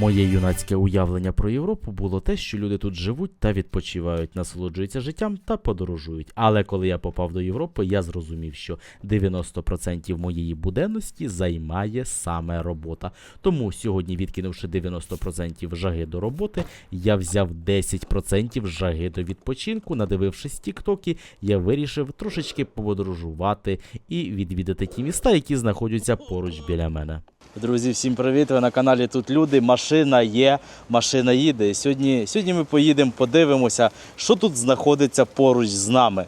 Моє юнацьке уявлення про Європу було те, що люди тут живуть та відпочивають, насолоджуються життям та подорожують. Але коли я попав до Європи, я зрозумів, що 90% моєї буденності займає саме робота. Тому сьогодні, відкинувши 90% жаги до роботи, я взяв 10% жаги до відпочинку. Надивившись тіктоки, я вирішив трошечки подорожувати і відвідати ті міста, які знаходяться поруч біля мене. Друзі, всім привіт! Ви на каналі Тут Люди. Машина є, машина їде. Сьогодні, сьогодні ми поїдемо, подивимося, що тут знаходиться поруч з нами.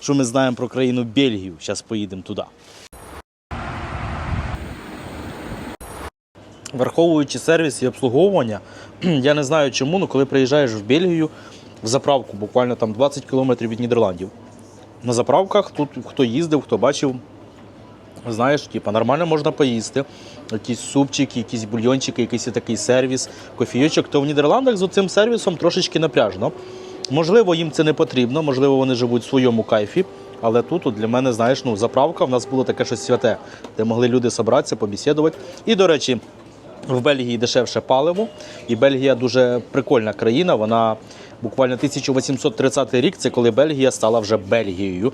Що ми знаємо про країну Бельгію. Зараз поїдемо туди. Враховуючи сервіс і обслуговування, я не знаю чому, але коли приїжджаєш в Бельгію в заправку, буквально там 20 кілометрів від Нідерландів. На заправках тут хто їздив, хто бачив, Знаєш, типа, нормально можна поїсти. Якісь супчики, якісь бульйончики, якийсь такий сервіс, кофійочок, то в Нідерландах з цим сервісом трошечки напряжно. Можливо, їм це не потрібно, можливо, вони живуть в своєму кайфі. Але тут от для мене, знаєш, ну, заправка в нас було таке щось святе, де могли люди зібратися, побесідувати. І, до речі, в Бельгії дешевше паливо, і Бельгія дуже прикольна країна. Вона буквально 1830 рік, це коли Бельгія стала вже Бельгією.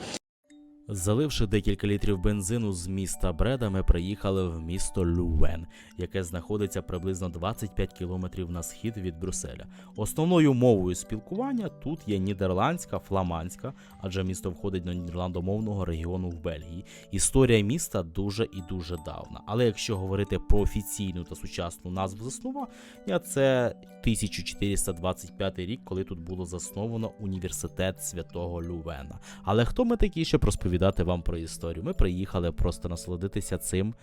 Заливши декілька літрів бензину з міста Бреда, ми приїхали в місто Лювен, яке знаходиться приблизно 25 кілометрів на схід від Брюсселя. Основною мовою спілкування тут є нідерландська, фламандська, адже місто входить до нідерландомовного регіону в Бельгії. Історія міста дуже і дуже давна. Але якщо говорити про офіційну та сучасну назву заснування, це 1425 рік, коли тут було засновано університет святого Лювена. Але хто ми такі, щоб розповідати вам про історію? Ми приїхали просто насолодитися цим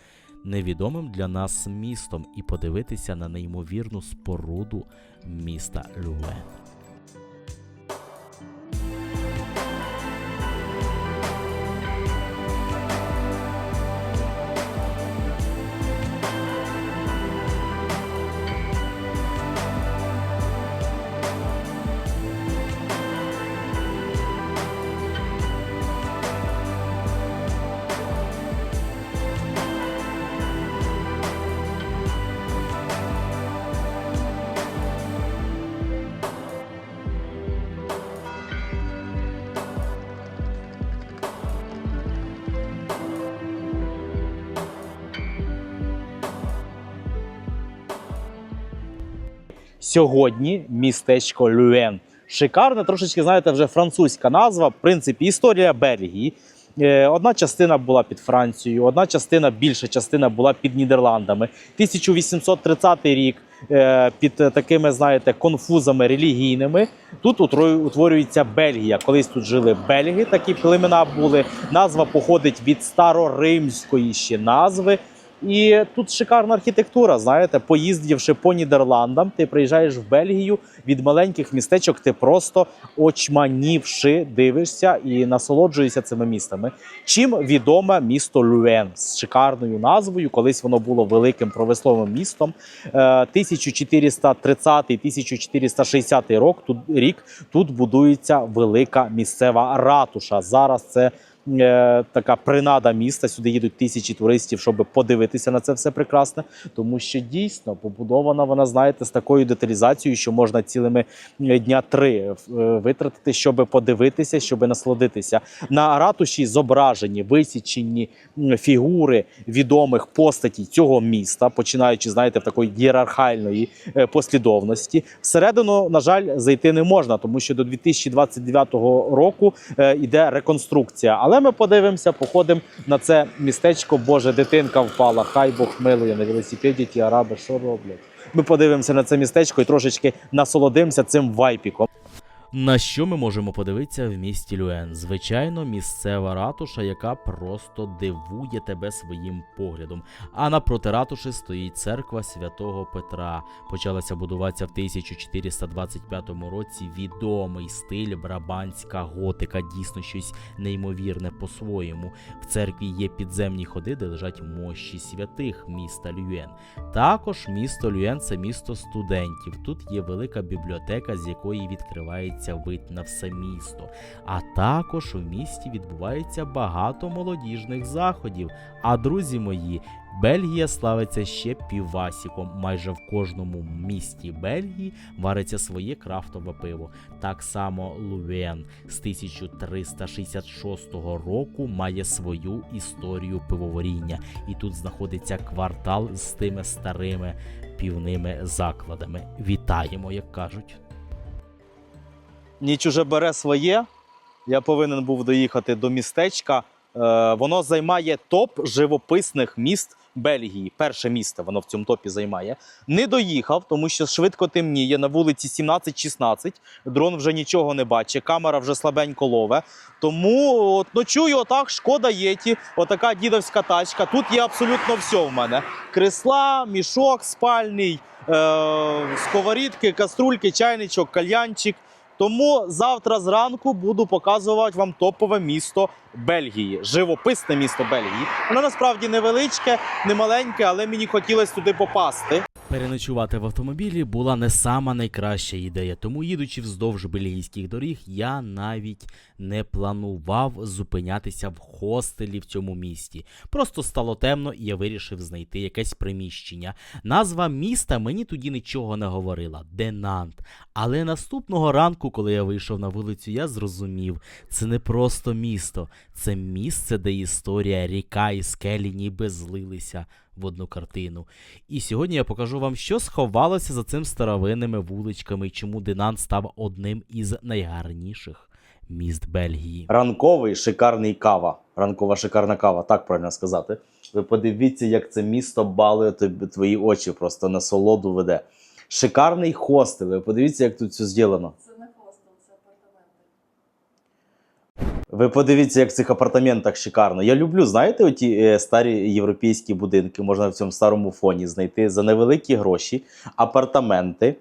невідомим для нас містом і подивитися на неймовірну споруду міста Лювен. Сьогодні містечко Люен. Шикарна, трошечки, знаєте, вже французька назва. В принципі, історія Бельгії. Е, Одна частина була під Францією, одна частина, більша частина була під Нідерландами. 1830 рік е, під такими, знаєте, конфузами релігійними. Тут утворюється Бельгія. Колись тут жили бельги, такі племена були. Назва походить від староримської ще назви. І тут шикарна архітектура. Знаєте, поїздивши по Нідерландам, ти приїжджаєш в Бельгію від маленьких містечок, ти просто очманівши дивишся і насолоджуєшся цими містами. Чим відоме місто Люен з шикарною назвою? Колись воно було великим промисловим містом. Е, 1430-1460 рок тут рік тут будується велика місцева ратуша. Зараз це е, така принада міста. Сюди їдуть тисячі туристів, щоб подивитися на це все прекрасне. Тому що дійсно побудована вона, знаєте, з такою деталізацією, що можна цілими е, дня три е, витратити, щоб подивитися, щоб насолодитися. На ратуші зображені висічені фігури відомих постатей цього міста, починаючи, знаєте, в такої ієрархальної е, послідовності. Всередину, на жаль, зайти не можна, тому що до 2029 року е, йде реконструкція. Але ми подивимося, походимо на це містечко. Боже, дитинка впала. Хай Бог милує на велосипеді. Ті араби, що роблять? Ми подивимося на це містечко і трошечки насолодимося цим вайпіком. На що ми можемо подивитися в місті Люен? Звичайно, місцева ратуша, яка просто дивує тебе своїм поглядом. А напроти ратуші стоїть церква святого Петра. Почалася будуватися в 1425 році. Відомий стиль брабанська готика, дійсно щось неймовірне по-своєму. В церкві є підземні ходи, де лежать мощі святих міста Люен. Також місто Люен це місто студентів. Тут є велика бібліотека, з якої відкривається вид на все місто. А також у місті відбувається багато молодіжних заходів. А друзі мої, Бельгія славиться ще півасіком. Майже в кожному місті Бельгії вариться своє крафтове пиво. Так само Лувен з 1366 року має свою історію пивоваріння, і тут знаходиться квартал з тими старими півними закладами. Вітаємо, як кажуть. Ніч уже бере своє. Я повинен був доїхати до містечка. Е, воно займає топ живописних міст Бельгії. Перше місце воно в цьому топі займає. Не доїхав, тому що швидко темніє. На вулиці 17-16. Дрон вже нічого не бачить, камера вже слабенько лове. Тому от, ночую отак, шкода єті. Отака дідовська тачка. Тут є абсолютно все в мене: кресла, мішок спальний, е, сковорідки, каструльки, чайничок, кальянчик. Тому завтра зранку буду показувати вам топове місто Бельгії, живописне місто Бельгії. Воно насправді невеличке, немаленьке, але мені хотілося туди попасти. Переночувати в автомобілі була не сама найкраща ідея, тому їдучи вздовж бельгійських доріг, я навіть не планував зупинятися в хостелі в цьому місті. Просто стало темно, і я вирішив знайти якесь приміщення. Назва міста мені тоді нічого не говорила Денант. Але наступного ранку, коли я вийшов на вулицю, я зрозумів, це не просто місто, це місце, де історія, ріка і скелі ніби злилися в одну картину. І сьогодні я покажу вам, що сховалося за цим старовинними вуличками і чому Денант став одним із найгарніших міст Бельгії. Ранковий шикарний кава. Ранкова шикарна кава, так правильно сказати. Ви подивіться, як це місто балує тобі твої очі, просто насолоду веде. Шикарний хостел. Ви подивіться, як тут все зроблено. Це не хостел, це апартаменти. Ви подивіться, як в цих апартаментах шикарно. Я люблю, знаєте, оті е, старі європейські будинки, можна в цьому старому фоні знайти за невеликі гроші, апартаменти.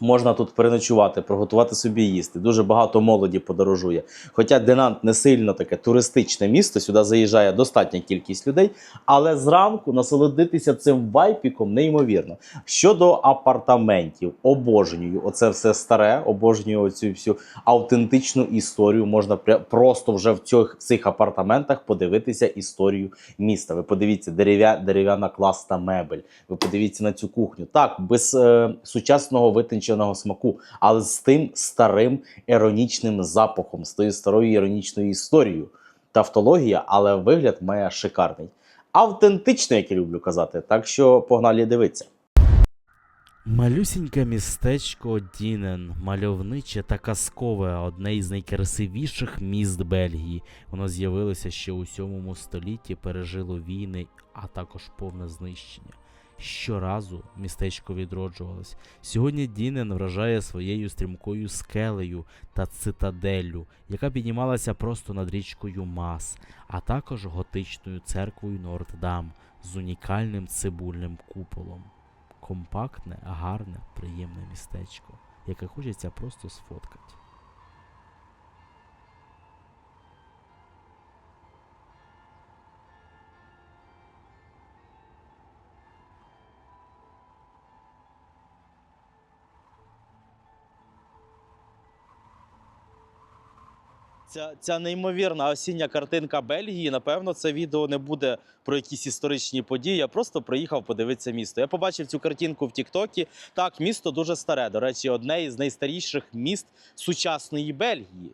Можна тут переночувати, приготувати собі їсти. Дуже багато молоді подорожує. Хоча Денант не сильно таке туристичне місто, сюди заїжджає достатня кількість людей, але зранку насолодитися цим вайпіком неймовірно. Щодо апартаментів, обожнюю оце все старе, обожнюю оцю всю автентичну історію. Можна просто вже в цих, цих апартаментах подивитися історію міста. Ви подивіться, дерев'я, дерев'яна класна мебель. Ви подивіться на цю кухню. Так, без е, сучасного витонченого смаку, але з тим старим іронічним запахом, з тою старою іронічною історією. Тавтологія, але вигляд має шикарний. Автентично, як я люблю казати. Так що погнали дивитися. Малюсіньке містечко Дінен, мальовниче та казкове, одне із найкрасивіших міст Бельгії. Воно з'явилося ще у 7 столітті, пережило війни, а також повне знищення. Щоразу містечко відроджувалось. Сьогодні Дінен вражає своєю стрімкою скелею та цитаделлю, яка піднімалася просто над річкою Мас, а також готичною церквою Норддам з унікальним цибульним куполом компактне, гарне, приємне містечко, яке хочеться просто сфоткати. Ця, ця неймовірна осіння картинка Бельгії. Напевно, це відео не буде про якісь історичні події. Я просто приїхав подивитися місто. Я побачив цю картинку в Тіктокі. Так, місто дуже старе. До речі, одне із найстаріших міст сучасної Бельгії.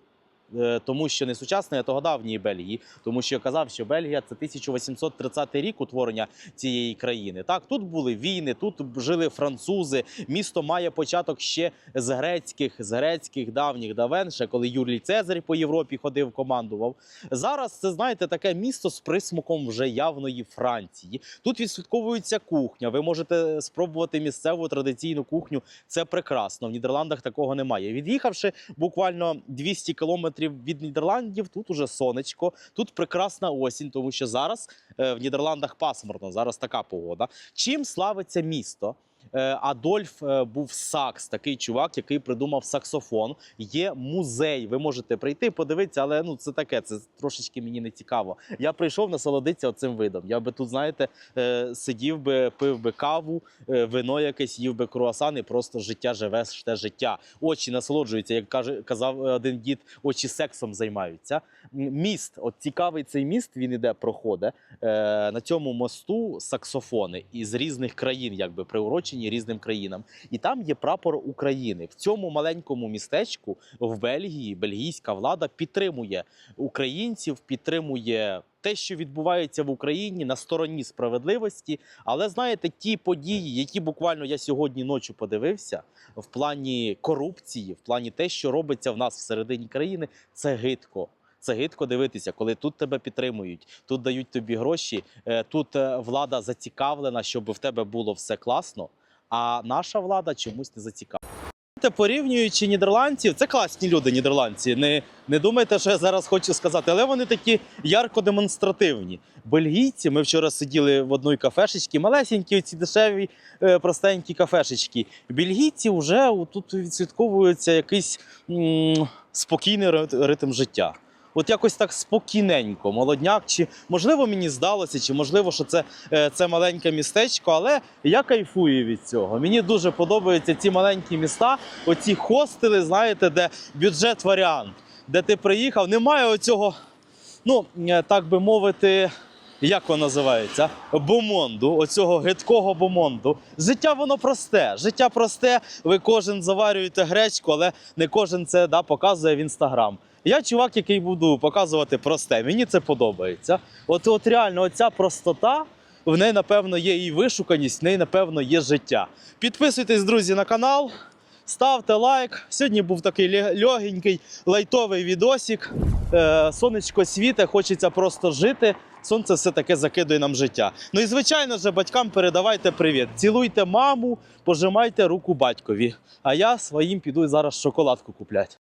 Е, Тому що не сучасної, а того давньої Бельгії, тому що я казав, що Бельгія це 1830 рік утворення цієї країни. Так, тут були війни, тут жили французи. Місто має початок ще з грецьких, з грецьких давніх давен, ще коли Юлій Цезарь по Європі ходив, командував. Зараз це знаєте таке місто з присмаком вже явної Франції. Тут відслідковується кухня. Ви можете спробувати місцеву традиційну кухню. Це прекрасно. В Нідерландах такого немає. Від'їхавши буквально 200 кілометрів від Нідерландів, тут уже сонечко, тут прекрасна осінь, тому що зараз е, в Нідерландах пасмурно, зараз така погода. Чим славиться місто? Е, Адольф е, був сакс, такий чувак, який придумав саксофон. Є музей. Ви можете прийти, подивитися, але ну це таке, це трошечки мені не цікаво. Я прийшов насолодитися цим видом. Я би тут, знаєте, е, сидів би, пив би каву, вино якесь, їв би круасан і просто життя живе те життя. Очі насолоджуються, як каже, казав один дід, очі сексом займаються. Міст, от цікавий цей міст, він іде, проходить. На цьому мосту саксофони із різних країн, якби приурочені різним країнам. І там є прапор України. В цьому маленькому містечку в Бельгії бельгійська влада підтримує українців, підтримує. Те, що відбувається в Україні на стороні справедливості, але знаєте, ті події, які буквально я сьогодні ночі подивився, в плані корупції, в плані те, що робиться в нас всередині країни, це гидко. Це гидко дивитися, коли тут тебе підтримують, тут дають тобі гроші, е, тут е, влада зацікавлена, щоб в тебе було все класно. А наша влада чомусь не зацікавлена. Порівнюючи нідерландців, це класні люди, нідерландці. Не, не думайте, що я зараз хочу сказати, але вони такі ярко демонстративні. Бельгійці, ми вчора сиділи в одній кафешечці, малесенькі, ці дешеві, е, простенькі кафешечки. Бельгійці вже тут відслідковується якийсь м, спокійний ри- ритм життя. От якось так спокійненько, молодняк, чи можливо мені здалося, чи можливо, що це, е, це маленьке містечко, але я кайфую від цього. Мені дуже подобаються ці маленькі міста, оці хостели, знаєте, де бюджет варіант, де ти приїхав. Немає оцього, ну е, так би мовити. Як воно називається? Бомонду, оцього гидкого бомонду. Життя воно просте. Життя просте. Ви кожен заварюєте гречку, але не кожен це да, показує в інстаграм. Я чувак, який буду показувати просте. Мені це подобається. От, от реально, оця простота. В неї, напевно, є і вишуканість, в неї, напевно, є життя. Підписуйтесь, друзі, на канал, ставте лайк. Сьогодні був такий легенький лайтовий відосик. Е, сонечко світе, хочеться просто жити. Сонце все таке закидує нам життя. Ну і звичайно ж, батькам передавайте привіт. Цілуйте маму, пожимайте руку батькові. А я своїм піду зараз шоколадку купляти.